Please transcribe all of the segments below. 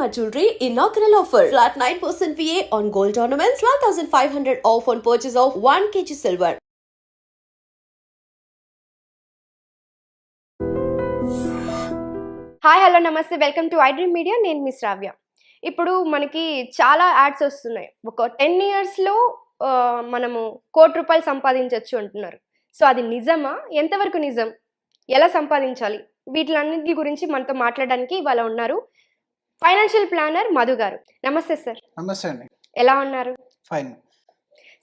Shalimar Jewelry inaugural offer. Flat 9% VA on gold ornaments, 12,500 off on purchase of 1 kg silver. Hi hello నమస్తే welcome to I dream media నేను miss Ravya ఇప్పుడు మనకి చాలా ads వస్తున్నాయి. ఒక ten ఇయర్స్లో మనము కోటి రూపాయలు సంపాదించవచ్చు అంటున్నారు. సో అది నిజమా? ఎంతవరకు నిజం? ఎలా సంపాదించాలి? వీటిలన్నిటి గురించి మనతో మాట్లాడడానికి ఇవాళ ఉన్నారు ఫైనాన్షియల్ ప్లానర్ మధు గారు. నమస్తే సార్. నమస్తే అండి. ఎలా ఉన్నారు? ఫైన్.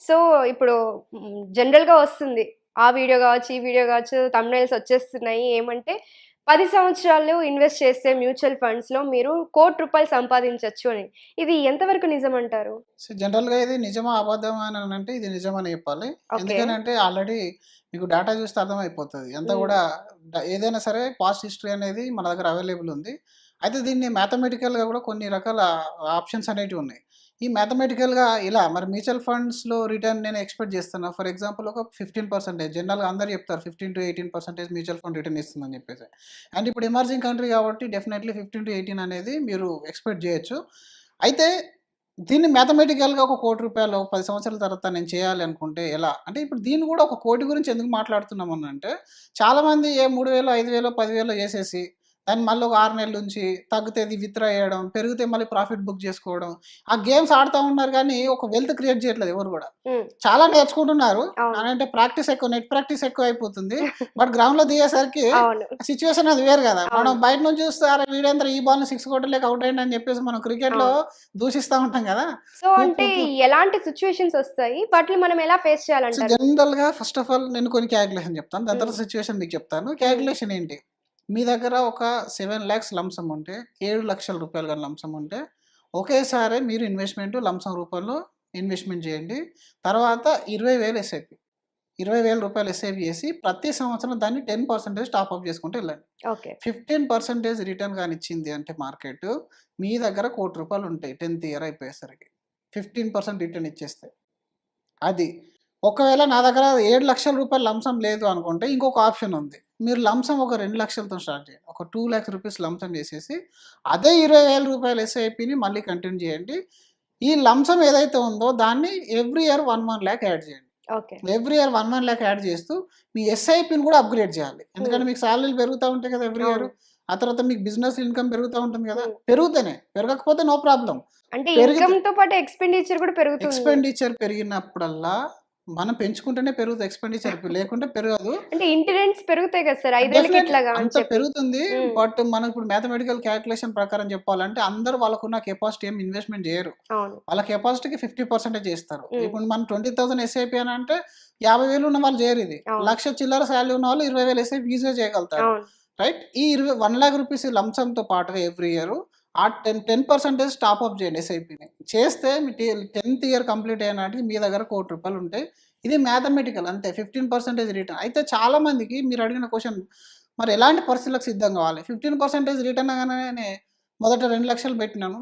సో ఇప్పుడు జనరల్గా వస్తుంది. ఆ వీడియో కావచ్చు ఈ వీడియో కావచ్చు తమ్నైల్స్ వచ్చేస్తున్నాయి. ఏమంటే పది సంవత్సరాలు ఇన్వెస్ట్ చేస్తే మ్యూచువల్ ఫండ్స్లో మీరు కోటి రూపాయలు సంపాదించవచ్చు అని. ఇది ఎంతవరకు నిజం అంటారు సో జనరల్గా ఇది నిజమా అబద్ధమా అని అంటే ఇది నిజమని చెప్పాలి. ఓకే. ఎందుకనంటే ఆల్రెడీ మీకు డేటా చూస్తే అర్థమైపోతుంది. అంతా మ్మ్. కూడా ఏదైనా సరే పాస్ట్ హిస్టరీ అనేది మన దగ్గర అవైలబుల్ ఉంది. అయితే దీన్ని మ్యాథమెటికల్గా కూడా కొన్ని రకాల ఆప్షన్స్ అనేటివి ఉన్నాయి. ఈ మ్యాథమెటికల్గా ఇలా మరి మ్యూచువల్ ఫండ్స్లో రిటర్న్ నేను ఎక్స్పెక్ట్ చేస్తున్నా. ఫర్ ఎగ్జాంపుల్ ఒక ఫిఫ్టీన్ పర్సెంటేజ్ జనరల్గా అందరు చెప్తారు fifteen to eighteen percentage mutual fund return ఇస్తుందని చెప్పేసి. అండ్ ఇప్పుడు ఎమర్జింగ్ కంట్రీ కాబట్టి డెఫినెట్లీ ఫిఫ్టీన్ టు ఎయిటీన్ అనేది మీరు ఎక్స్పెక్ట్ చేయొచ్చు. అయితే దీన్ని మ్యాథమెటికల్గా ఒక కోటి రూపాయలు పది సంవత్సరాల తర్వాత నేను చేయాలి అనుకుంటే ఎలా? అంటే ఇప్పుడు దీన్ని కూడా ఒక కోటి గురించి ఎందుకు మాట్లాడుతున్నామని అంటే చాలామంది ఏ మూడు వేలు ఐదు వేలు పదివేలు చేసేసి దాన్ని మళ్ళీ ఒక ఆరు నెలల నుంచి తగ్గితే విత్డ్రా చేయడం పెరిగితే మళ్ళీ ప్రాఫిట్ బుక్ చేసుకోవడం. ఆ గేమ్స్ ఆడుతూ ఉన్నారు కానీ ఒక వెల్త్ క్రియేట్ చేయట్లేదు ఎవరు కూడా. చాలా నేర్చుకుంటున్నారు. అంటే ప్రాక్టీస్ ఎక్కువ నెట్ ప్రాక్టీస్ ఎక్కువ అయిపోతుంది. బట్ గ్రౌండ్లో దిగేసరికి సిచ్యువేషన్ అది వేరు కదా. మనం. బయట నుంచి చూస్తే అరే వీడేంద్ర ఈ బాల్ సిక్స్ కొట్టలేక అవుట్ అయ్యింది అని చెప్పేసి మనం క్రికెట్లో దూషిస్తూ ఉంటాం కదా. సో అంటే ఎలాంటి సిచ్యువేషన్స్ వస్తాయి? వాటిని మనం ఎలా ఫేస్ సో చేయాలంటారు? జనరల్గా ఫస్ట్ ఆఫ్ ఆల్ నేను కొన్ని క్యాలిక్యులేషన్ చెప్తాను. దాని తర్వాత సిచ్యువేషన్ మీకు చెప్తాను. క్యాలిక్యులేషన్ ఏంటి? మీ దగ్గర ఒక సెవెన్ ల్యాక్స్ లంసం ఉంటే ఏడు లక్షల రూపాయలు కానీ లంసం ఉంటే ఒకేసారి మీరు ఇన్వెస్ట్మెంట్ లంసం రూపంలో ఇన్వెస్ట్మెంట్ చేయండి. తర్వాత ఇరవై వేలు ఎస్ఐపి ఇరవై వేల రూపాయలు ఎస్ఐపి చేసి ప్రతి సంవత్సరం దాన్ని టెన్ పర్సెంటేజ్ టాప్అప్ చేసుకుంటూ వెళ్ళండి. ఓకే. ఫిఫ్టీన్ పర్సెంటేజ్ రిటర్న్ కానీ ఇచ్చింది అంటే మార్కెట్ మీ దగ్గర కోటి రూపాయలు ఉంటాయి టెన్త్ ఇయర్ అయిపోయేసరికి. ఫిఫ్టీన్ పర్సెంట్ రిటర్న్ ఇచ్చేస్తే. అది. ఒకవేళ నా దగ్గర ఏడు లక్షల రూపాయలు లంసం లేదు అనుకుంటే ఇంకొక ఆప్షన్ ఉంది. మీరు లంసం ఒక రెండు లక్షలతో స్టార్ట్ చేయండి. ఒక టూ ల్యాక్స్ రూపీస్ లంసం చేసేసి అదే ఇరవై వేల రూపాయల ఎస్ఐపిని మళ్ళీ కంటిన్యూ చేయండి. ఈ లంసం ఏదైతే ఉందో దాన్ని every year one one lakh add చేయండి. Okay. Every year one one lakh add చేస్తూ మీ ఎస్ఐపిని కూడా అప్గ్రేడ్ చేయాలి. ఎందుకంటే మీకు సాలరీలు పెరుగుతూ ఉంటాయి కదా ఎవ్రీ ఇయర్. ఆ తర్వాత మీకు బిజినెస్ ఇన్కమ్ పెరుగుతూ ఉంటుంది కదా. Hmm. పెరుగుతూనే పెరగకపోతే నో ప్రాబ్లం. అంటే పెరిగితే- ఇన్కమ్తో పాటు ఎక్స్పెండిచర్ కూడా పెరుగుతుంది. ఎక్స్పెండిచర్ పెరిగినప్పుడల్లా మనం పెంచుకుంటేనే పెరుగుతుంది ఎక్స్పెండిచర్ లేకుంటే పెరగదు. అంటే ఇంటి రెంట్స్ పెరుగుతాయి కదా సార్? ఐదేళ్ళకి ఇట్లాగా అంత పెరుగుతుంది. బట్ మనం ఇప్పుడు మ్యాథమెటికల్ క్యాలిక్యులేషన్ ప్రకారం చెప్పాలంటే అందరూ వాళ్ళకున్న కెపాసిటీ ఏం ఇన్వెస్ట్మెంట్ చేయరు. వాళ్ళ కెపాసిటీకి ఫిఫ్టీ పర్సెంటేజ్ చేస్తారు. ఇప్పుడు మనం ట్వంటీ థౌసండ్ ఎస్ఐపి అని అంటే యాభై వేలు ఉన్న వాళ్ళు చేయరు ఇది. లక్ష చిల్లర శాలరీ ఉన్న వాళ్ళు ఇరవై వేలు ఎస్ఐపి ఈజీగా చేయగలుగుతారు. రైట్ ఈ ఇరవై వన్ లాక్ రూపీస్ లంసంతో పాటుగా ఎవ్రీ ఇయర్ ఆ ten ten percentage top up చేయండి ఎస్ఐపిని చేస్తే మీ టెన్త్ ఇయర్ కంప్లీట్ అయినాటికి మీ దగ్గర కోటి రూపాయలు ఉంటాయి ఇది మ్యాథమెటికల్ అంతే ఫిఫ్టీన్ పర్సెంటేజ్ రిటర్న్ అయితే చాలా మందికి మీరు అడిగిన క్వశ్చన్ మరి ఎలాంటి పరిస్థితులకు సిద్ధం కావాలి? ఫిఫ్టీన్ పర్సెంటేజ్ రిటర్న్ అనగానే మొదట రెండు లక్షలు పెట్టినాను.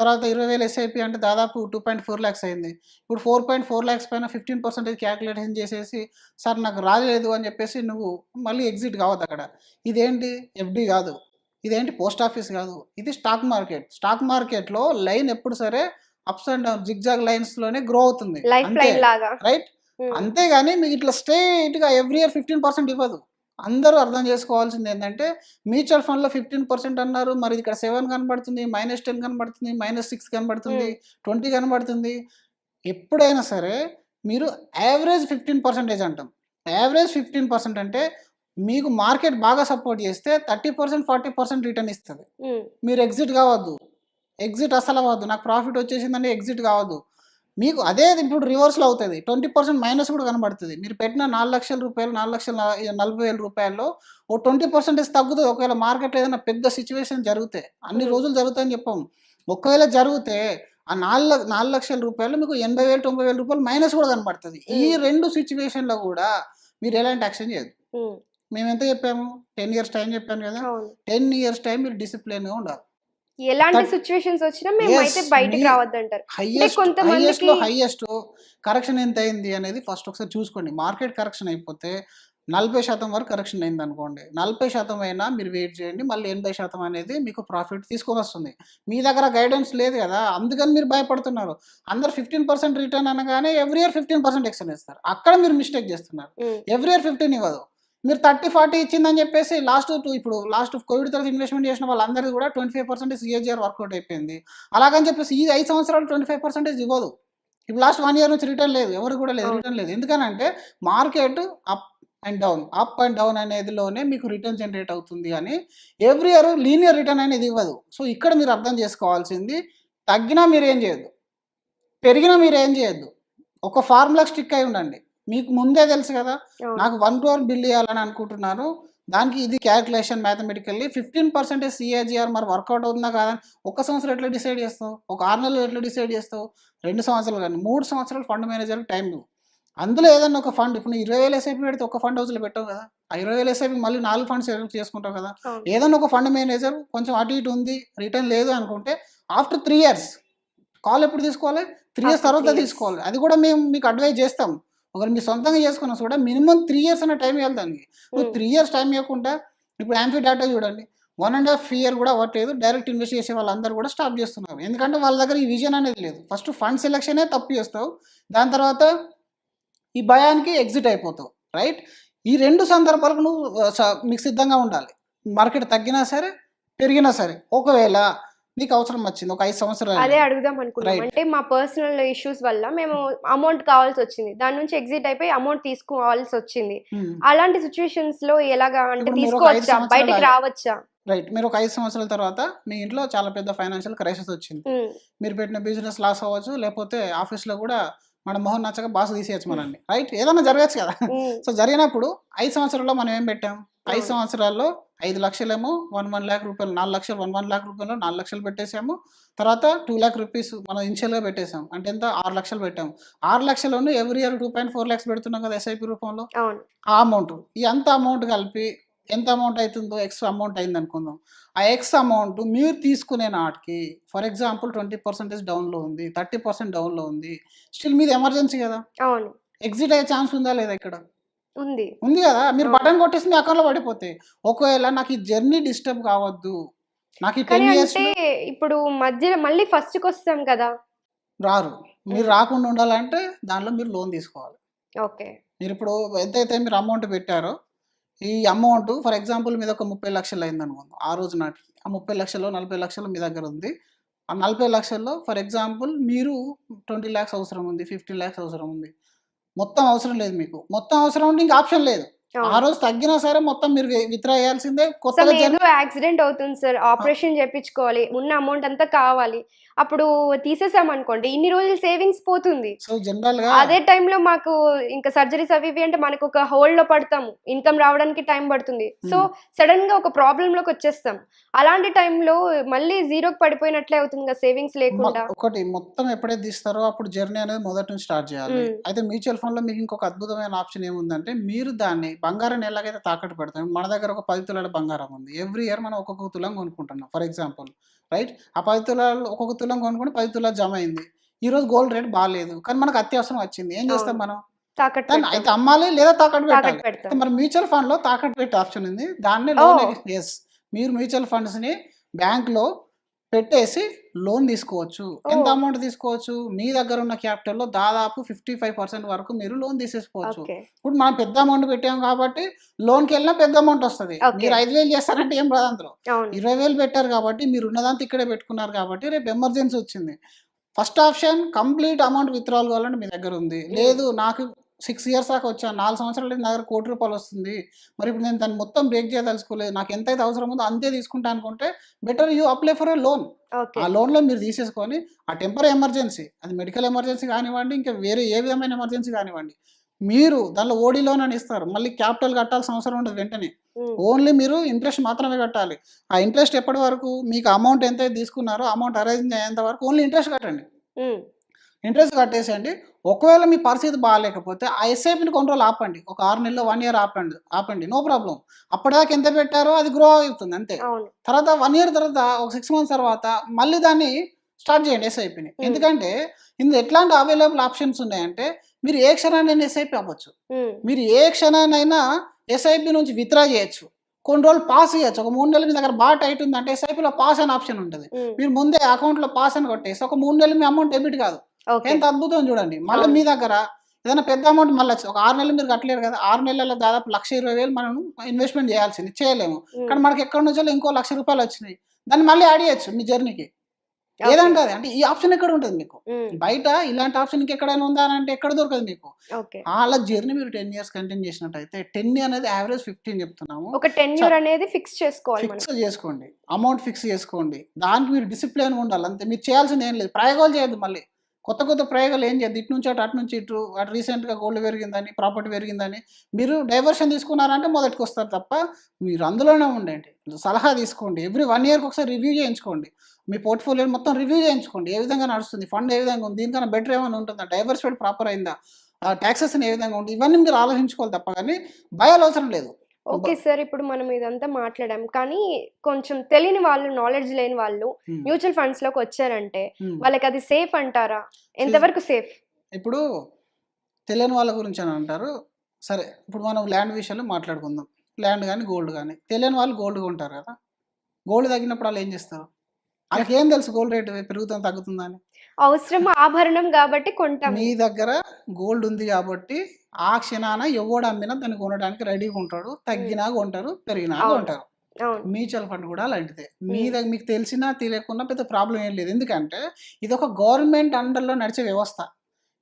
తర్వాత ఇరవై వేలు ఎస్ఐపి అంటే దాదాపు టూ పాయింట్ ఫోర్ ల్యాక్స్ అయింది. ఇప్పుడు ఫోర్ పాయింట్ ఫోర్ ల్యాక్స్ పైన ఫిఫ్టీన్ పర్సెంటేజ్ క్యాల్కులేషన్ చేసేసి సార్ నాకు రాలేదు అని చెప్పేసి నువ్వు మళ్ళీ ఎగ్జిట్ కావద్దు అక్కడ. ఇదేంటి? ఎఫ్డి కాదు. ఇదేంటి పోస్ట్ ఆఫీస్ కాదు. ఇది స్టాక్ మార్కెట్. స్టాక్ మార్కెట్లో లైన్ ఎప్పుడు సరే అప్స్ అండ్ డౌన్ జిగ్జాగ్ లైన్స్లోనే గ్రో అవుతుంది. రైట్. అంతేగాని మీకు ఇట్లా స్ట్రైట్గా ఎవ్రీ ఇయర్ ఫిఫ్టీన్ పర్సెంట్ ఇవ్వదు. అందరూ అర్థం చేసుకోవాల్సింది ఏంటంటే మ్యూచువల్ ఫండ్లో ఫిఫ్టీన్ పర్సెంట్ అన్నారు. మరి ఇక్కడ సెవెన్ కనబడుతుంది మైనస్ టెన్ కనబడుతుంది మైనస్ సిక్స్ కనబడుతుంది ట్వంటీ కనబడుతుంది. ఎప్పుడైనా సరే మీరు యావరేజ్ ఫిఫ్టీన్ పర్సెంటేజ్ అంటాం. యావరేజ్ ఫిఫ్టీన్ పర్సెంట్ అంటే మీకు మార్కెట్ బాగా సపోర్ట్ చేస్తే thirty percent forty percent return ఇస్తుంది. మీరు ఎగ్జిట్ కావద్దు. ఎగ్జిట్ అసలు అవ్వద్దు. నాకు ప్రాఫిట్ వచ్చేసిందంటే ఎగ్జిట్ కావద్దు. మీకు అదే ఇప్పుడు రివర్స్లో అవుతుంది. ట్వంటీ పర్సెంట్ మైనస్ కూడా కనబడుతుంది. మీరు పెట్టిన నాలుగు లక్షల రూపాయలు నాలుగు లక్షల నల- నలభై వేల రూపాయల్లో ఓ ట్వంటీ పర్సెంటేజ్ తగ్గుతుంది. ఒకవేళ మార్కెట్లో ఏదైనా పెద్ద సిచ్యువేషన్ జరిగితే అన్ని. రోజులు జరుగుతాయని చెప్పాం. ఒకవేళ జరిగితే ఆ నాలుగు నాలుగు లక్షల రూపాయలు మీకు ఎనభై వేలు తొంభై వేల రూపాయలు మైనస్ కూడా కనబడుతుంది. ఈ. రెండు సిచ్యువేషన్లో కూడా మీరు ఎలాంటి యాక్షన్ చేయదు. మేము ఎంత చెప్పాము? టెన్ ఇయర్స్ టైం చెప్పాను కదా. టెన్ ఇయర్స్ టైం మీరు డిసిప్లిన్గా ఉండాలి. ఎలాంటి సిచ్యువేషన్స్ వచ్చినా మేము అయితే బయటికి హైయెస్ట్లో హైయెస్ట్ కరెక్షన్ ఎంత అయింది అనేది ఫస్ట్ ఒకసారి చూసుకోండి. మార్కెట్ కరెక్షన్ అయిపోతే నలభై శాతం వరకు కరెక్షన్ అయింది అనుకోండి. నలభై శాతం అయినా మీరు వెయిట్ చేయండి. మళ్ళీ ఎనభై శాతం అనేది మీకు ప్రాఫిట్ తీసుకొని వస్తుంది మీ దగ్గర గైడెన్స్ లేదు కదా. అందుకని మీరు భయపడుతున్నారు. అందరు ఫిఫ్టీన్ పర్సెంట్ రిటర్న్ అనగానే every year fifteen percent extend ఇస్తారు. అక్కడ మీరు మిస్టేక్ చేస్తున్నారు. ఎవ్రీ ఇయర్ ఫిఫ్టీన్ ఇవ్వదు. మీరు థర్టీ ఫార్టీ ఇచ్చిందని చెప్పేసి లాస్ట్ టూ ఇప్పుడు లాస్ట్ కోవిడ్ తర్వాత ఇన్వెస్ట్మెంట్ చేసిన వాళ్ళందరికీ కూడా twenty five percentage CAGR work out అయిపోయింది. అలాగని చెప్పేసి ఈ ఐదు సంవత్సరాలు ట్వంటీ ఫైవ్ పర్సెంటేజ్ ఇవ్వదు. ఇప్పుడు లాస్ట్ వన్ ఇయర్ నుంచి రిటర్న్ లేదు ఎవరు కూడా లేదు రిటర్న్ లేదు. ఎందుకనంటే market up and down up and down అనేదిలోనే మీకు రిటర్న్ జనరేట్ అవుతుంది కానీ ఎవ్రీ ఇయర్ లీనియర్ రిటర్న్ అనేది ఇవ్వదు. సో ఇక్కడ మీరు అర్థం చేసుకోవాల్సింది తగ్గినా మీరు ఏం చేయొద్దు పెరిగినా మీరు ఏం చేయొద్దు. ఒక ఫార్ములా స్టిక్ అయి ఉండండి. మీకు ముందే తెలుసు కదా. నాకు వన్ క్రోర్ బిల్ ఇవ్వాలని అనుకుంటున్నాను దానికి ఇది calculation mathematically fifteen percentage CAGR మరి వర్కౌట్ అవుతుందా కాదని ఒక సంవత్సరం ఎట్లా డిసైడ్ చేస్తావు? ఒక ఆరు నెలలు ఎట్లా డిసైడ్ చేస్తావు? రెండు సంవత్సరాలు కానీ మూడు సంవత్సరాలు ఫండ్ మేనేజర్ టైం నువ్వు అందులో ఏదన్నా ఒక ఫండ్ ఇప్పుడు నువ్వు ఇరవై వేలు ఎస్ఐపి పెడితే ఒక ఫండ్ హౌస్లో పెట్టావు కదా ఆ ఇరవై వేలు ఎస్ఐపి మళ్ళీ నాలుగు ఫండ్స్ చేసుకుంటావు కదా. ఏదన్నా ఒక ఫండ్ మేనేజర్ కొంచెం అటు ఇటు ఉంది రిటర్న్ లేదు అనుకుంటే ఆఫ్టర్ త్రీ ఇయర్స్ కాల్ ఎప్పుడు తీసుకోవాలి? త్రీ ఇయర్స్ తర్వాత. తీసుకోవాలి. అది కూడా మేము మీకు అడ్వైజ్ చేస్తాం. ఒకవేళ మీరు సొంతంగా చేసుకున్నా కూడా మినిమం త్రీ ఇయర్స్ అనే టైం ఇవ్వాలి దానికి. నువ్వు త్రీ ఇయర్స్ టైం ఇవ్వకుండా ఇప్పుడు యాంఫీ డేటా చూడండి. వన్ అండ్ హాఫ్ ఇయర్ కూడా అవ్వట్లేదు. డైరెక్ట్ ఇన్వెస్ట్ చేసే వాళ్ళందరూ కూడా స్టాప్ చేస్తున్నారు. ఎందుకంటే వాళ్ళ దగ్గర ఈ విజన్ అనేది లేదు. ఫస్ట్ ఫండ్ సెలెక్షనే తప్పు చేస్తావు. దాని తర్వాత ఈ భయానికి ఎగ్జిట్ అయిపోతావు. రైట్ ఈ రెండు సందర్భాలకు నువ్వు మీకు సిద్ధంగా ఉండాలి. మార్కెట్ తగ్గినా సరే పెరిగినా సరే. ఒకవేళ నీకు అవసరం వచ్చింది ఒక ఐదు సంవత్సరాలు అదే అడుగుదాం అనుకున్నాం. అంటే మా పర్సనల్ ఇష్యూస్ వల్ల మేము అమౌంట్ కావాల్సి వచ్చింది దాని నుంచి ఎగ్జిట్ అయిపోయి అమౌంట్ తీసుకోవాల్సి వచ్చింది Hmm. అలాంటి సిచ్యువేషన్స్లో ఎలాగా అంటే తీసుకోవచ్చా? బయటికి రావచ్చా? రైట్ మీరు ఒక ఐదు సంవత్సరాల తర్వాత మీ ఇంట్లో చాలా పెద్ద ఫైనాన్షియల్ క్రైసిస్ వచ్చింది. ఉమ్, మీరు పెట్టిన బిజినెస్ లాస్ అవ్వచ్చు లేకపోతే ఆఫీస్లో కూడా మన మొహం నచ్చక బాస్ తీసేయచ్చు మనల్ని. రైట్ ఏదైనా జరగచ్చు కదా. సో జరిగినప్పుడు ఐదు సంవత్సరాల్లో మనం ఏం పెట్టాం? ఐదు. సంవత్సరాల్లో ఐదు లక్షలేమో వన్ వన్ ల్యాక్ రూపాయలు నాలుగు లక్షలు వన్ వన్ ల్యాక్ రూపాయలు నాలుగు లక్షలు పెట్టేసాము తర్వాత టూ ల్యాక్ రూపీస్ మనం ఇనిషియల్గా పెట్టేసాం అంటే ఎంత? ఆరు లక్షలు పెట్టాం. ఆరు లక్షలను every year two point four lakhs పెడుతున్నాం కదా ఎస్ఐపి రూపంలో? ఆ అమౌంట్ ఈ అంత అమౌంట్ కలిపి ఎంత అమౌంట్ అవుతుందో ఎక్స్ అమౌంట్ అయింది అనుకుందాం. ఆ ఎక్స్ అమౌంట్ మీరు తీసుకునే నాటికి ఫర్ ఎగ్జాంపుల్ ట్వంటీ పర్సెంటేజ్ డౌన్లో ఉంది థర్టీ పర్సెంట్ డౌన్లో ఉంది స్టిల్ మీది ఎమర్జెన్సీ కదా? అవును. ఎగ్జిట్ అయ్యే ఛాన్స్ ఉందా లేదా ఇక్కడ? ఉంది. ఉంది కదా? మీరు. బటన్ కొట్టేసి మీ అకౌంట్లో పడిపోతాయి. ఒకవేళ నాకు ఈ జర్నీ డిస్టర్బ్ కావద్దు నాకు ఈ కానీ టెన్ ఇయర్స్ అంటే ఇప్పుడు మధ్యలో మళ్ళీ ఫస్ట్కి వస్తాం కదా? రారు. మీరు. రాకుండా ఉండాలంటే దానిలో మీరు లోన్ తీసుకోవాలి. ఓకే. మీరు ఇప్పుడు ఎంతైతే మీరు అమౌంట్ పెట్టారో ఈ అమౌంట్ ఫర్ ఎగ్జాంపుల్ మీద ఒక ముప్పై లక్షలు అయింది అనుకుందాం ఆ రోజు నాటికి. ఆ ముప్పై లక్షలు నలభై లక్షలు మీ దగ్గర ఉంది. ఆ నలభై లక్షల్లో ఫర్ ఎగ్జాంపుల్ మీరు ట్వంటీ ల్యాక్స్ అవసరం ఉంది ఫిఫ్టీ ల్యాక్స్ అవసరం ఉంది. మొత్తం అవసరం లేదు మీకు. మొత్తం అవసరం ఉంటే ఇంకా ఆప్షన్ లేదు. ఆ రోజు తగ్గినా సరే మొత్తం మీరు విత్డ్రా చేయాల్సిందే కొత్తగా ఏదో యాక్సిడెంట్ అవుతుంది సార్. ఆపరేషన్ చేయించుకోవాలి ఉన్న అమౌంట్ అంతా కావాలి. అప్పుడు తీసేసాం అనుకోండి. ఇన్ని రోజులు సేవింగ్స్ పోతుంది. సో జనరల్గా అదే టైంలో మాకు ఇంకా సర్జరీస్ అవి ఇవి అంటే మనకు ఒక హోల్డ్లో పడతాము. ఇన్కమ్ రావడానికి టైం పడుతుంది. సో. సడన్గా ఒక ప్రాబ్లం లోకి వచ్చేస్తాం. అలాంటి టైంలో మళ్ళీ జీరోకి పడిపోయినట్లే అవుతుంది కదా సేవింగ్స్ లేకుండా. ఒకటి మొత్తం ఎప్పుడైతే తీస్తారో అప్పుడు జర్నీ అనేది మొదటి నుంచి స్టార్ట్ చేయాలి. అయితే మ్యూచువల్ ఫండ్లో మీకు ఇంకొక అద్భుతమైన ఆప్షన్ ఏముందంటే మీరు దాన్ని బంగారాన్ని ఎలాగైతే తాకట్టు పెడతాం మన దగ్గర ఒక పది తులాల బంగారం ఉంది. ఎవ్రీ ఇయర్ మనం ఒక్కొక్క తులం కొనుక్కుంటున్నాం. For example right? ఆ పది తులాలు ఒక్కొక్క తులం కొనుక్కొని పది తులాలు జమ అయింది. ఈ రోజు గోల్డ్ రేట్ బాగాలేదు కానీ మనకు అత్యవసరం వచ్చింది. ఏం చేస్తాం. మనం? తాకట్టు. అయితే అమ్మాలి లేదా తాకట్టు పెట్టాలి? మరి మ్యూచువల్ ఫండ్లో తాకట్టు పెట్టే ఆప్షన్ ఉంది. దాన్ని. Loan yes. మీరు మ్యూచువల్ ఫండ్స్ని బ్యాంక్లో పెట్టేసి లోన్ తీసుకోవచ్చు. ఎంత. అమౌంట్ తీసుకోవచ్చు? మీ దగ్గర ఉన్న క్యాపిటల్లో దాదాపు ఫిఫ్టీ ఫైవ్ పర్సెంట్ వరకు మీరు లోన్ తీసేసుకోవచ్చు. ఇప్పుడు మనం పెద్ద అమౌంట్ పెట్టాం కాబట్టి లోన్కి వెళ్ళినా పెద్ద అమౌంట్ వస్తుంది. మీరు ఐదు వేలు చేస్తారంటే ఏం రాదు అందులో. ఇరవై వేలు పెట్టారు కాబట్టి మీరు ఉన్నదంతా ఇక్కడే పెట్టుకున్నారు కాబట్టి రేపు ఎమర్జెన్సీ వచ్చింది. First option complete amount withdrawal కావాలంటే మీ దగ్గర ఉంది. లేదు నాకు సిక్స్ ఇయర్స్ దాకా వచ్చాను. నాలుగు సంవత్సరాలు నా దగ్గర కోటి రూపాయలు వస్తుంది. మరి ఇప్పుడు నేను దాన్ని మొత్తం బ్రేక్ చేయదలుచుకోలేదు నాకు ఎంతైతే అవసరం ఉందో అంతే తీసుకుంటా అనుకుంటే better you apply for a loan ఆ లోన్లో మీరు తీసేసుకొని ఆ టెంపరీ ఎమర్జెన్సీ అది మెడికల్ ఎమర్జెన్సీ కానివ్వండి ఇంకా వేరే ఏ విధమైన ఎమర్జెన్సీ కానివ్వండి మీరు దానిలో ఓడి లోన్ అని ఇస్తారు. మళ్ళీ క్యాపిటల్ కట్టాల్సిన అవసరం ఉండదు వెంటనే. ఓన్లీ మీరు ఇంట్రెస్ట్ మాత్రమే కట్టాలి. ఆ ఇంట్రెస్ట్ ఎప్పటి వరకు మీకు అమౌంట్ ఎంత తీసుకున్నారో అమౌంట్ అరేంజ్ అయ్యేంత వరకు ఓన్లీ ఇంట్రెస్ట్ కట్టండి. ఇంట్రెస్ట్ కట్టేసేయండి. ఒకవేళ మీ పరిస్థితి బాగాలేకపోతే ఆ ఎస్ఐపిని కొన్ని రోజులు ఆపండి. ఒక ఆరు నెలలు వన్ ఇయర్ ఆపండి ఆపండి. నో ప్రాబ్లం అప్పటిదాకా ఎంత పెట్టారో అది గ్రో అవుతుంది అంతే. తర్వాత వన్ ఇయర్ తర్వాత ఒక సిక్స్ మంత్స్ తర్వాత మళ్ళీ దాన్ని స్టార్ట్ చేయండి ఎస్ఐపిని. ఎందుకంటే ఇందులో ఎట్లాంటి అవైలబుల్ ఆప్షన్స్ ఉన్నాయంటే మీరు ఏ క్షణాన్ని ఎస్ఐపి అవ్వచ్చు. మీరు ఏ క్షణానైనా ఎస్ఐపి నుంచి విత్డ్రా చేయొచ్చు. కొన్ని రోజులు పాస్ చేయొచ్చు. ఒక మూడు నెలలు మీ దగ్గర బాగా టైట్ ఉంది అంటే ఎస్ఐపిలో పాస్ అనే ఆప్షన్ ఉంటుంది. మీరు ముందే అకౌంట్లో పాస్ అని కొట్టేసి ఒక మూడు నెలలు మీ అమౌంట్ డెబిట్ కాదు. ఎంత అద్భుతం చూడండి. మళ్ళీ. మీ దగ్గర ఏదైనా పెద్ద అమౌంట్ మళ్ళీ వచ్చి- ఒక ఆరు నెలలు మీరు కట్టలేరు కదా ఆరు నెలల్లో దాదాపు లక్ష ఇరవై వేలు మనం ఇన్వెస్ట్మెంట్ చేయాల్సింది చేయలేము. కానీ మనకి ఎక్కడి నుంచో ఇంకో లక్ష రూపాయలు వచ్చినాయి. దాన్ని మళ్ళీ యాడ్ చేయొచ్చు మీ జర్నీకి. ఏదంటే అది అంటే ఈ ఆప్షన్ ఎక్కడ ఉంటుంది మీకు? బయట ఇలాంటి ఆప్షన్ ఎక్కడైనా ఉందా అంటే ఎక్కడ దొరకదు మీకు. అలా జర్నీ మీరు టెన్ ఇయర్స్ కంటిన్యూ చేసినట్టయితే టెన్ అనేది యావరేజ్ ఫిఫ్టీన్ చెప్తున్నాము. ఒక టెన్యూర్ అనేది ఫిక్స్ చేసుకోవాలి ఫిక్స్ చేసుకోండి. అమౌంట్ ఫిక్స్ చేసుకోండి. దానికి మీరు డిసిప్లిన్ ఉండాలి. అంతే. మీరు చేయాల్సింది ఏం లేదు. ప్రయోగాలు చేయొద్దు మళ్ళీ. కొత్త కొత్త ప్రయోగాలు ఏం చేయద్దు. ఇటు నుంచి అటు అటు నుంచి ఇటు అటు రీసెంట్గా గోల్డ్ పెరిగిందని ప్రాపర్టీ పెరిగిందని మీరు డైవర్షన్ తీసుకున్నారంటే మొదటికి వస్తారు తప్ప మీరు అందులోనే ఉండండి. సలహా తీసుకోండి. ఎవ్రీ వన్ ఇయర్కి ఒకసారి రివ్యూ చేయించుకోండి. మీ పోర్ట్ఫోలియో మొత్తం రివ్యూ చేయించుకోండి. ఏ విధంగా నడుస్తుంది? ఫండ్ ఏ విధంగా ఉంది? దీనికన్నా బెటర్ ఏమైనా ఉంటుందా? డైవర్సిఫైడ్ ప్రాపర్ అయిందా? ట్యాక్సెస్ ఏ విధంగా ఉంది ఇవన్నీ మీరు ఆలోచించుకోవాలి తప్ప కానీ భయాలు అవసరం లేదు. ఓకే సార్ ఇప్పుడు మనం ఇదంతా మాట్లాడాం. కానీ కొంచెం తెలియని వాళ్ళు నాలెడ్జ్ లేని వాళ్ళు. మ్యూచువల్ ఫండ్స్లోకి వచ్చారంటే. వాళ్ళకి అది సేఫ్ అంటారా? ఎంతవరకు సేఫ్. ఇప్పుడు తెలియని వాళ్ళ గురించి అని అంటారు. సరే ఇప్పుడు మనం ల్యాండ్ విషయంలో మాట్లాడుకుందాం. ల్యాండ్ కానీ గోల్డ్ కానీ తెలియని వాళ్ళు గోల్డ్ కొంటారు కదా! గోల్డ్ తగ్గినప్పుడు వాళ్ళు ఏం చేస్తారు? వాళ్ళకి ఏం తెలుసు గోల్డ్ రేట్ పెరుగుతుంది తగ్గుతుందని అవసరం ఆభరణం కాబట్టి కొంటాం మీ దగ్గర గోల్డ్ ఉంది కాబట్టి ఆ క్షణాన ఎవడు అమ్మినా దాన్ని కొనడానికి రెడీగా ఉంటాడు తగ్గినా కొంటారు పెరిగినా. కొంటారు. మ్యూచువల్ ఫండ్ కూడా అలాంటిదే. మీ దగ్గర మీకు తెలిసినా తెలియకున్నా పెద్ద ప్రాబ్లం ఏం లేదు. ఎందుకంటే ఇది ఒక గవర్నమెంట్ అండర్లో నడిచే వ్యవస్థ.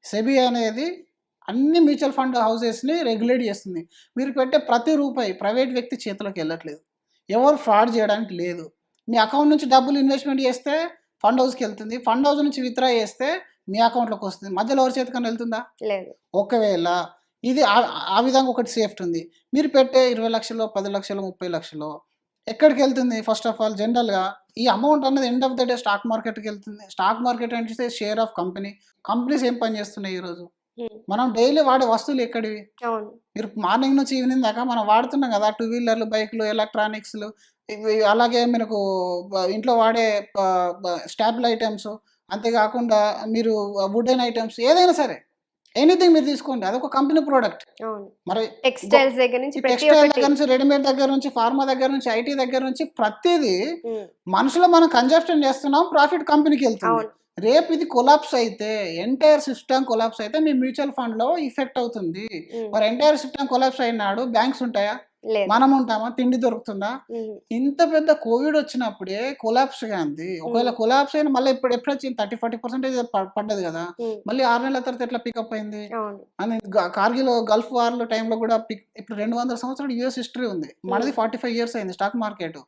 సెబీ అనేది అన్ని మ్యూచువల్ ఫండ్ హౌసెస్ని రెగ్యులేట్ చేస్తుంది. మీరు పెట్టే ప్రతి రూపాయి ప్రైవేట్ వ్యక్తి చేతిలోకి వెళ్ళట్లేదు. ఎవరు ఫ్రాడ్ చేయడానికి లేదు. మీ అకౌంట్ నుంచి డబ్బులు ఇన్వెస్ట్మెంట్ చేస్తే ఫండ్ హౌస్కి వెళ్తుంది. ఫండ్ హౌస్ నుంచి విత్డ్రా చేస్తే మీ అకౌంట్లోకి వస్తుంది. మధ్యలో ఎవరి చేతికన్నా వెళ్తుందా? లేదు. ఒకవేళ ఇది ఆ- విధంగా ఒకటి సేఫ్టీ ఉంది. మీరు పెట్టే ఇరవై లక్షలు పది లక్షలు ముప్పై లక్షలు ఎక్కడికి వెళ్తుంది? ఫస్ట్ ఆఫ్ ఆల్ జనరల్గా ఈ అమౌంట్ అన్నది end of the day stock మార్కెట్కి వెళ్తుంది. స్టాక్ మార్కెట్ అంటే షేర్ ఆఫ్ కంపెనీ. కంపెనీస్ ఏం పని చేస్తున్నాయి ఈరోజు. మనం డైలీ వాడే వస్తువులు ఎక్కడివి? మీరు మార్నింగ్ నుంచి ఈవినింగ్ దాకా మనం వాడుతున్నాం కదా టూ వీలర్లు బైక్లు ఎలక్ట్రానిక్స్లు ఇవి అలాగే మనకు ఇంట్లో వాడే స్టాపుల్ ఐటమ్స్ అంతేకాకుండా మీరు వుడెన్ ఐటమ్స్ ఏదైనా సరే ఎనీథింగ్ మీరు తీసుకోండి. అదొక కంపెనీ ప్రోడక్ట్. మరి టెక్స్టైల్స్ దగ్గర నుంచి ప్రతి టెక్స్టైల్ దగ్గర నుంచి రెడీమేడ్ దగ్గర నుంచి ఫార్మా దగ్గర నుంచి ఐటీ దగ్గర నుంచి ప్రతిదీ మనుషులు మనం కన్జప్షన్ చేస్తున్నాం ప్రాఫిట్ కంపెనీకి వెళ్తుంది. రేపు ఇది కొలాప్స్ అయితే ఎంటైర్ సిస్టమ్ కొలాప్స్ అయితే మీ మ్యూచువల్ ఫండ్లో ఇఫెక్ట్ అవుతుంది మరి ఎంటైర్ సిస్టమ్ కొలాప్స్ అయినాడు బ్యాంక్స్ ఉంటాయా? మనం ఉంటామా? తిండి దొరుకుతుందా? ఇంత పెద్ద కోవిడ్ వచ్చినప్పుడే కొలాప్స్ గాంది ఒకవేళ కొలాప్స్ అయినా మళ్ళీ ఇప్పుడు ఎప్పుడు వచ్చింది? థర్టీ ఫార్టీ పర్సెంటేజ్ పడ్డది కదా? మళ్ళీ ఆరు నెలల తర్వాత ఎట్లా పికప్ అయింది? అని కార్గిల్ గల్ఫ్ వార్ల టైంలో కూడా పిక్ ఇప్పుడు రెండు వందల సంవత్సరాలు యూఎస్ హిస్టరీ ఉంది. మనది ఫార్టీ ఫైవ్ ఇయర్స్ అయింది స్టాక్ మార్కెట్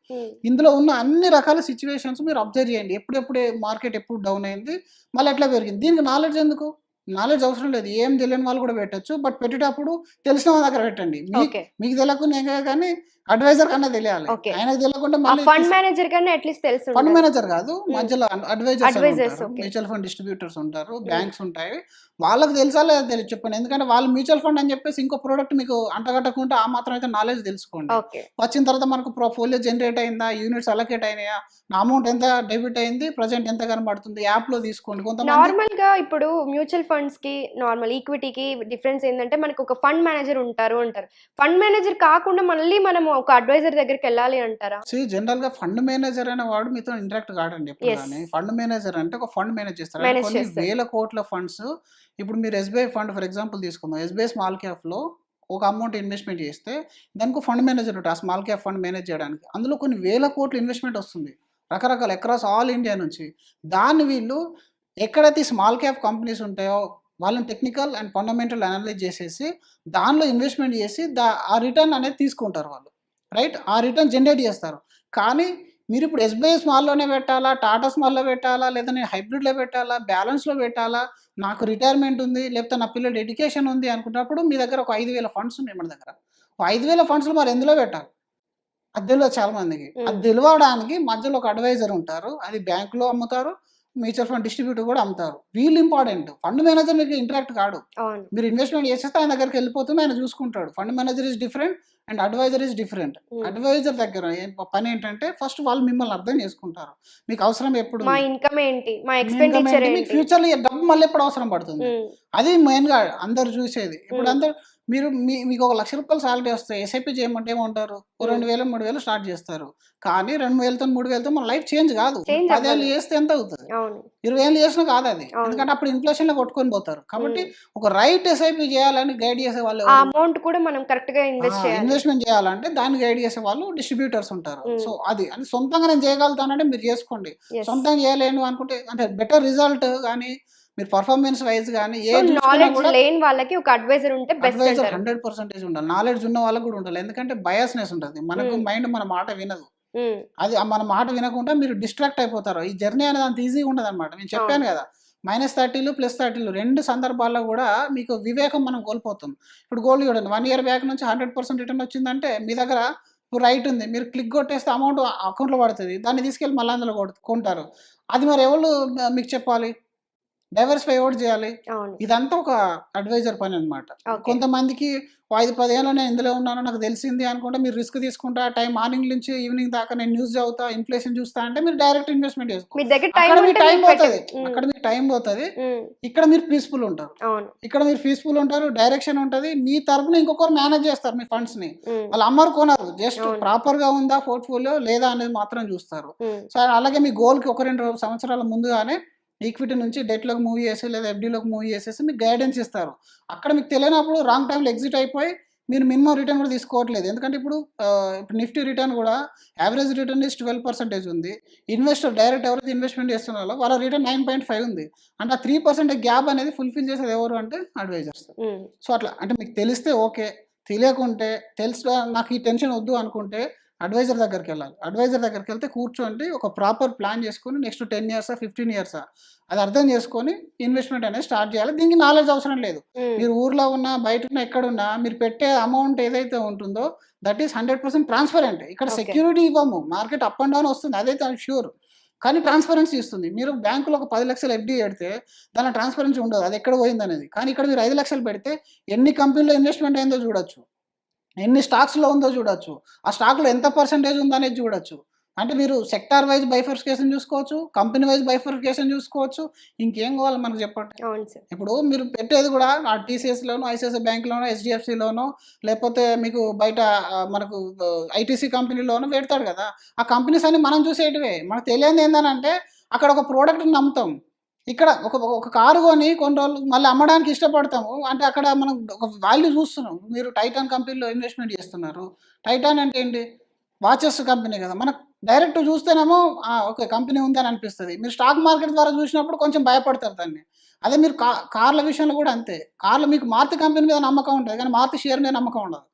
ఇందులో ఉన్న అన్ని రకాల సిచ్యువేషన్స్ మీరు అబ్జర్వ్ చేయండి. ఎప్పుడెప్పుడే మార్కెట్ ఎప్పుడు డౌన్ అయింది? మళ్ళీ ఎట్లా పెరిగింది? దీనికి నాలెడ్జ్ ఎందుకు? నాలెడ్జ్ అవసరం లేదు. ఏం తెలియని వాళ్ళు కూడా పెట్టచ్చు. బట్ పెట్టేటప్పుడు తెలిసిన వాళ్ళ దగ్గర పెట్టండి. మీకు తెలియకుండా కానీ అడ్వైజర్ కన్నా తెలియాలి. ఆయనకు తెలియకుండా ఫండ్ మేనేజర్ కన్నా అట్లీస్ట్ తెలుసు ఫండ్. మేనేజర్ కాదు మధ్యలో అడ్వైజర్స్. మ్యూచువల్ ఫండ్ డిస్ట్రిబ్యూటర్స్ ఉంటారు. బ్యాంక్స్ ఉంటాయి. వాళ్ళకి తెలుసా లేదా తెలియదు చెప్పండి. ఎందుకంటే వాళ్ళు మ్యూచువల్ ఫండ్ అని చెప్పేసి ఇంకో ప్రోడక్ట్ మీకు అంటగట్టకుండా ఆ మాత్రం అయితే నాలెడ్జ్ తెలుసుకోండి. వచ్చిన తర్వాత మనకు పోలియో జనరేట్ అయిందా యూనిట్స్ అలకేట్ అయినాయా నా అమౌంట్ ఎంత డెబిట్ అయింది ప్రజెంట్ ఎంత కనబడుతుంది యాప్లో తీసుకోండి. కొంతమంది నార్మల్గా ఇప్పుడు మ్యూచువల్ ఫండ్స్కి నార్మల్ ఈక్విటీకి డిఫరెన్స్ ఏంటంటే మనకు ఒక ఫండ్ మేనేజర్ ఉంటారు అంటారు. ఫండ్ మేనేజర్ కాకుండా మళ్ళీ మనం ఒక అడ్వైజర్ దగ్గరికి వెళ్ళాలి అంటారా? జనరల్గా ఫండ్ మేనేజర్ అనే వాడు మీతో ఇంటరాక్ట్ కాడండి ఎప్పుడు ఫండ్ మేనేజర్ అంటే ఒక ఫండ్ మేనేజ్ చేస్తారు. కొన్ని. వేల కోట్ల ఫండ్స్ ఇప్పుడు మీరు ఎస్బీఐ ఫండ్ ఫర్ ఎగ్జాంపుల్ తీసుకుందాం. ఎస్బీఐ స్మాల్ క్యాప్లో ఒక అమౌంట్ ఇన్వెస్ట్మెంట్ చేస్తే దానికి ఫండ్ మేనేజర్ ఉంటారు ఆ స్మాల్ క్యాప్ ఫండ్ మేనేజ్ చేయడానికి. అందులో కొన్ని వేల కోట్ల ఇన్వెస్ట్మెంట్ వస్తుంది. రకరకాల అక్రాస్ ఆల్ ఇండియా నుంచి. దాన్ని వీళ్ళు ఎక్కడైతే స్మాల్ క్యాప్ కంపెనీస్ ఉంటాయో వాళ్ళని టెక్నికల్ అండ్ ఫండమెంటల్ అనలైజ్ చేసేసి దానిలో ఇన్వెస్ట్మెంట్ చేసి దా ఆ రిటర్న్ అనేది తీసుకుంటారు వాళ్ళు. రైట్? ఆ రిటర్న్ జనరేట్ చేస్తారు. కానీ మీరు ఇప్పుడు ఎస్బీఐ స్మాల్లోనే పెట్టాలా? టాటా స్మాల్లో పెట్టాలా? లేదా నేను హైబ్రిడ్లో పెట్టాలా? బ్యాలెన్స్లో పెట్టాలా? నాకు రిటైర్మెంట్ ఉంది లేకపోతే నా పిల్లలు ఎడ్యుకేషన్ ఉంది అనుకున్నప్పుడు మీ దగ్గర ఒక ఐదు వేల ఫండ్స్ ఉన్నాయి మన దగ్గర. ఒక ఐదు వేల ఫండ్స్లో మరి ఎందులో పెట్టాలి? అది తెలియదు చాలా మందికి అది. తెలియడానికి మధ్యలో ఒక అడ్వైజర్ ఉంటారు. అది బ్యాంకులో అమ్ముతారు. మ్యూచువల్ ఫండ్ డిస్ట్రిబ్యూటర్ కూడా అమ్ముతారు. వీళ్ళు ఇంపార్టెంట్. ఫండ్ మేనేజర్ మీకు ఇంటరాక్ట్ కాడు. అవును. మీరు ఇన్వెస్ట్మెంట్ చేసేస్తే ఆయన దగ్గరికి వెళ్ళిపోతుంది ఆయన చూసుకుంటాడు. Fund manager is different and advisor is different. Advisor దగ్గర పని ఏంటంటే ఫస్ట్ వాళ్ళు మిమ్మల్ని అర్థం చేసుకుంటారు. మీకు అవసరం ఎప్పుడు మా ఇన్కమ్ ఏంటి? మా ఎక్స్పెండిచర్ మీకు ఏంటి? ఫ్యూచర్లో డబ్బు మళ్ళీ ఎప్పుడు అవసరం పడుతుంది? అది మెయిన్గా అందరు చూసేది. ఇప్పుడు. అందరు మీరు మీ మీకు ఒక లక్ష రూపాయలు సాలరీ వస్తే ఎస్ఐపి చేయమంటే ఏమంటారు? ఓ రెండు వేలు మూడు వేలు స్టార్ట్ చేస్తారు. కానీ రెండు వేలతో మూడు వేలతో మన లైఫ్ చేంజ్ కాదు. పదేళ్ళు. చేస్తే ఎంత అవుతుంది? ఇరవై ఏళ్ళు చేసినా కాదు అది. ఎందుకంటే అప్పుడు ఇన్ఫ్లేషన్లో కొట్టుకొని పోతారు. కాబట్టి. ఒక రైట్ ఎస్ఐపి చేయాలని గైడ్ చేసే వాళ్ళు అమౌంట్ కూడా మనం కరెక్ట్గా ఇన్వెస్ట్మెంట్ చేయాలంటే దాన్ని గైడ్ చేసే వాళ్ళు డిస్ట్రిబ్యూటర్స్ ఉంటారు. సో అది. అని సొంతంగా నేను చేయగలుగుతానంటే మీరు చేసుకోండి. సొంతంగా చేయలేను అనుకుంటే అంటే బెటర్ రిజల్ట్ కానీ మీరు పర్ఫార్మెన్స్ వైజ్ కానీ ఏ నాలెడ్జ్ లేని వాళ్ళకి ఒక అడ్వైజర్ ఉంటే బెస్ట్ అడ్వైజర్ హండ్రెడ్ పర్సెంటేజ్ ఉండాలి. నాలెడ్జ్ ఉన్న వాళ్ళకి కూడా ఉండాలి. ఎందుకంటే బయాస్నెస్ ఉంటుంది. మనకు Hmm. మైండ్ మన మాట వినదు. ఉమ్, అది మన మాట వినకుండా మీరు డిస్ట్రాక్ట్ అయిపోతారు. ఈ జర్నీ అనేది అంత ఈజీగా ఉండదు అనమాట నేను చెప్పాను కదా మైనస్ థర్టీలు ప్లస్ థర్టీలు రెండు సందర్భాల్లో కూడా మీకు వివేకం మనం కోల్పోతాం. ఇప్పుడు గోల్డ్ చూడండి. వన్ ఇయర్ బ్యాక్ నుంచి హండ్రెడ్ పర్సెంట్ రిటర్న్ వచ్చిందంటే మీ దగ్గర ఇప్పుడు రైట్ ఉంది. మీరు క్లిక్ కొట్టేస్తే అమౌంట్ అకౌంట్లో పడుతుంది. దాన్ని తీసుకెళ్ళి మళ్ళీ అందులో కొట్- కొంటారు. అది మరి ఎవరు మీకు చెప్పాలి? డైవర్సిఫై ఎవరు చేయాలి? ఇదంతా ఒక అడ్వైజర్ పని అనమాట కొంతమందికి ఐదు పదేళ్ళు నేను ఇందులో ఉన్నాను నాకు తెలిసింది అనుకుంటే మీరు రిస్క్ తీసుకుంటా టైం మార్నింగ్ నుంచి ఈవినింగ్ దాకా నేను న్యూస్ చదువుతా ఇన్ఫ్లేషన్ చూస్తా అంటే మీరు డైరెక్ట్ ఇన్వెస్ట్మెంట్ చేసుకో. మీ దగ్గర టైం పోతుంది. అక్కడ మీకు టైం పోతుంది. ఇక్కడ మీరు పీస్ఫుల్ ఉంటారు. ఇక్కడ మీరు పీస్ఫుల్ ఉంటారు డైరెక్షన్ ఉంటుంది. మీ తరపున ఇంకొకరు మేనేజ్ చేస్తారు మీ ఫండ్స్ని. వాళ్ళు అమ్మరు కొనరు. జస్ట్. ప్రాపర్గా ఉందా పోర్ట్ఫోలియో లేదా అనేది మాత్రం చూస్తారు. సో అలాగే మీ goal కి ఒక రెండు సంవత్సరాల ముందుగానే ఈక్విటీ నుంచి డెట్లోకి మూవ్ చేసి లేదా ఎఫ్డీలోకి మూవ్ చేసేసి మీకు గైడెన్స్ ఇస్తారు. అక్కడ మీకు తెలియనప్పుడు రాంగ్ టైంలో ఎగ్జిట్ అయిపోయి మీరు మినిమం రిటర్న్ కూడా తీసుకోవట్లేదు. ఎందుకంటే ఇప్పుడు ఇప్పుడు నిఫ్టీ రిటర్న్ కూడా average return is twelve percentage ఉంది. ఇన్వెస్టర్ డైరెక్ట్ ఎవరైతే ఇన్వెస్ట్మెంట్ చేస్తున్నారో వాళ్ళ రిటర్న్ నైన్ పాయింట్ ఫైవ్ ఉంది. అంటే ఆ త్రీ పర్సెంట్ గ్యాప్ అనేది ఫుల్ఫిల్ చేసేది ఎవరు అంటే అడ్వైజర్స్. సో అట్లా అంటే మీకు తెలిస్తే ఓకే తెలియకుంటే తెలుసు నాకు ఈ టెన్షన్ వద్దు అనుకుంటే అడ్వైజర్ దగ్గరికి వెళ్ళాలి. అడ్వైజర్ దగ్గరికి వెళ్తే కూర్చోండి ఒక ప్రాపర్ ప్లాన్ చేసుకొని నెక్స్ట్ టెన్ ఇయర్సా ఫిఫ్టీన్ ఇయర్సా అది అర్థం చేసుకొని ఇన్వెస్ట్మెంట్ అనేది స్టార్ట్ చేయాలి. దీనికి నాలెడ్జ్ అవసరం లేదు. మీరు ఊర్లో ఉన్నా బయట ఉన్నా ఎక్కడున్నా మీరు పెట్టే అమౌంట్ ఏదైతే ఉంటుందో that is hundred percent transparent ఇక్కడ. సెక్యూరిటీ ఇవ్వము. మార్కెట్ అప్ అండ్ డౌన్ వస్తుంది అదైతే షూర్ కానీ ట్రాన్స్పరెన్సీ ఇస్తుంది. మీరు బ్యాంకులో ఒక పది లక్షలు ఎఫ్డీ పెడితే దాని ట్రాన్స్పరెన్సీ ఉండదు. అది ఎక్కడ పోయింది అనేది కానీ ఇక్కడ మీరు ఐదు లక్షలు పెడితే ఎన్ని కంపెనీలో ఇన్వెస్ట్మెంట్ అయిందో చూడొచ్చు. ఎన్ని స్టాక్స్లో ఉందో చూడొచ్చు. ఆ స్టాక్లో ఎంత పర్సంటేజ్ ఉందనేది చూడొచ్చు. అంటే మీరు సెక్టార్ వైజ్ బైఫర్కేషన్ చూసుకోవచ్చు కంపెనీ వైజ్ బైఫర్కేషన్ చూసుకోవచ్చు. ఇంకేం కావాలి మనకు చెప్పండి? ఇప్పుడు మీరు పెట్టేది కూడా ఆ టీసీఎస్లోనో ఐసిఐసిఐ బ్యాంక్లోనో హెచ్డిఎఫ్సిలోనో లేకపోతే మీకు బయట మనకు ఐటీసీ కంపెనీలోనో పెడతాడు కదా. ఆ కంపెనీస్ అన్ని మనం చూసేటివే. మనకు తెలియదు ఏంటంటే అక్కడ ఒక ప్రోడక్ట్ని నమ్ముతాం. ఇక్కడ ఒక ఒక కారు కొని కొన్ని రోజులు మళ్ళీ అమ్మడానికి ఇష్టపడతాము. అంటే అక్కడ మనం ఒక వాల్యూ చూస్తున్నాం. మీరు టైటాన్ కంపెనీలో ఇన్వెస్ట్మెంట్ చేస్తున్నారు. టైటాన్ అంటే ఏంటి? వాచెస్ కంపెనీ కదా. మనకు డైరెక్ట్ చూస్తేనేమో ఓకే కంపెనీ ఉంది అని అనిపిస్తుంది. మీరు స్టాక్ మార్కెట్ ద్వారా చూసినప్పుడు కొంచెం భయపడతారు దాన్ని. అదే మీరు కా కార్ల విషయంలో కూడా అంతే. కార్లు మీకు మారుతి కంపెనీ మీద నమ్మకం ఉంటుంది. కానీ మారుతి షేర్ మీద నమ్మకం ఉండదు.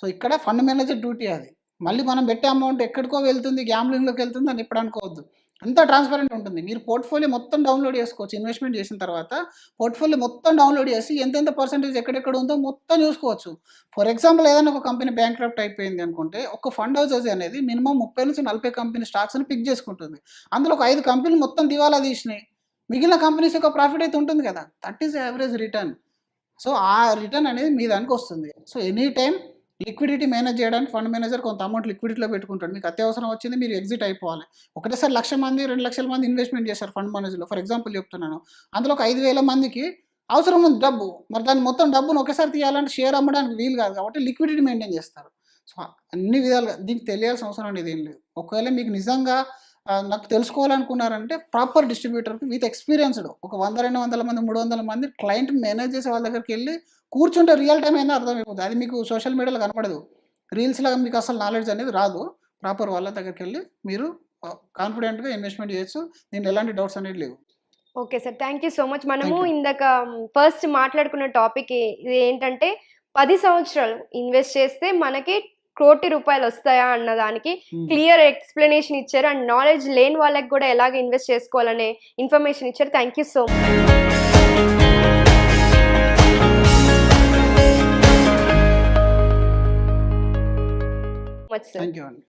సో ఇక్కడ ఫండ్ మేనేజర్ డ్యూటీ అది. మళ్ళీ మనం పెట్టే అమౌంట్ ఎక్కడికో వెళ్తుంది గ్యాంబ్లింగ్లోకి వెళ్తుంది అని ఇప్పుడు అనుకోవద్దు. అంతా ట్రాన్స్పరెంట్ ఉంటుంది. మీరు పోర్ట్ఫోలియో మొత్తం డౌన్లోడ్ చేసుకోవచ్చు. ఇన్వెస్ట్మెంట్ చేసిన తర్వాత పోర్ట్ఫోలియో మొత్తం డౌన్లోడ్ చేసి ఎంతెంత పర్సెంటేజ్ ఎక్కడెక్కడ ఉందో మొత్తం చూసుకోవచ్చు. ఫర్ ఎగ్జాంపుల్ ఏదైనా ఒక కంపెనీ బ్యాంక్ క్రాఫ్ట్ అయిపోయింది అనుకుంటే ఒక ఫండ్ హౌసెస్ అనేది మినిమం ముప్పై నుంచి నలభై కంపెనీ స్టాక్స్ని పిక్ చేసుకుంటుంది. అందులో ఒక ఐదు కంపెనీలు మొత్తం దివాలా తీసినాయి. మిగిలిన కంపెనీస్ యొక్క ప్రాఫిట్ అయితే ఉంటుంది కదా. That is average return so ఆ రిటర్న్ అనేది మీ దానికి వస్తుంది. So any time liquidity manage చేయడానికి ఫండ్ మేనేజర్ కొంత అమౌంట్ లిక్విడిటీలో పెట్టుకుంటాడు. మీకు అత్యవసరం వచ్చింది మీరు ఎగ్జిట్ అయిపోవాలి. ఒకటేసారి లక్ష మంది రెండు లక్షల మంది ఇన్వెస్ట్మెంట్ చేశారు ఫండ్ మేనేజర్లో. ఫర్ ఎగ్జాంపుల్ చెప్తున్నాను. అందులో ఒక ఐదు వేల మందికి అవసరం ఉంది డబ్బు. మరి దాన్ని మొత్తం డబ్బును ఒకేసారి తీయాలంటే షేర్ అమ్మడానికి వీలు కాదు కాబట్టి లిక్విడిటీ మెయింటైన్ చేస్తారు. సో అన్ని విధాలుగా దీనికి తెలియాల్సిన అవసరం అనేది ఏం లేదు. ఒకవేళ మీకు నిజంగా నాకు తెలుసుకోవాలనుకున్నారంటే ప్రాపర్ డిస్ట్రిబ్యూటర్కి విత్ ఎక్స్పీరియన్స్డ్ ఒక వంద రెండు వందల మంది మూడు వందల మంది క్లయింట్ మేనేజ్ చేసే వాళ్ళ దగ్గరికి వెళ్ళి కూర్చుంటే రియల్ టైం అయినా అర్థమైపోతుంది. అది మీకు సోషల్ మీడియాలో కనపడదు. రీల్స్ లాగా మీకు అసలు నాలెడ్జ్ అనేది రాదు. ప్రాపర్ వాళ్ళ దగ్గరికి వెళ్ళి మీరు కాన్ఫిడెంట్గా ఇన్వెస్ట్మెంట్ చేయొచ్చు. దీంట్లో ఎలాంటి డౌట్స్ అనేది లేవు. Okay sir thank you so much మనము. ఇందాక ఫస్ట్ మాట్లాడుకున్న టాపిక్ ఇది ఏంటంటే పది సంవత్సరాలు ఇన్వెస్ట్ చేస్తే మనకి కోటి రూపాయలు వస్తాయా అన్న దానికి క్లియర్ ఎక్స్ప్లెనేషన్ ఇచ్చారు. అండ్ నాలెడ్జ్ లేని వాళ్ళకి కూడా ఎలాగ ఇన్వెస్ట్ చేసుకోవాలనే ఇన్ఫర్మేషన్ ఇచ్చారు. Thank you so much. Sir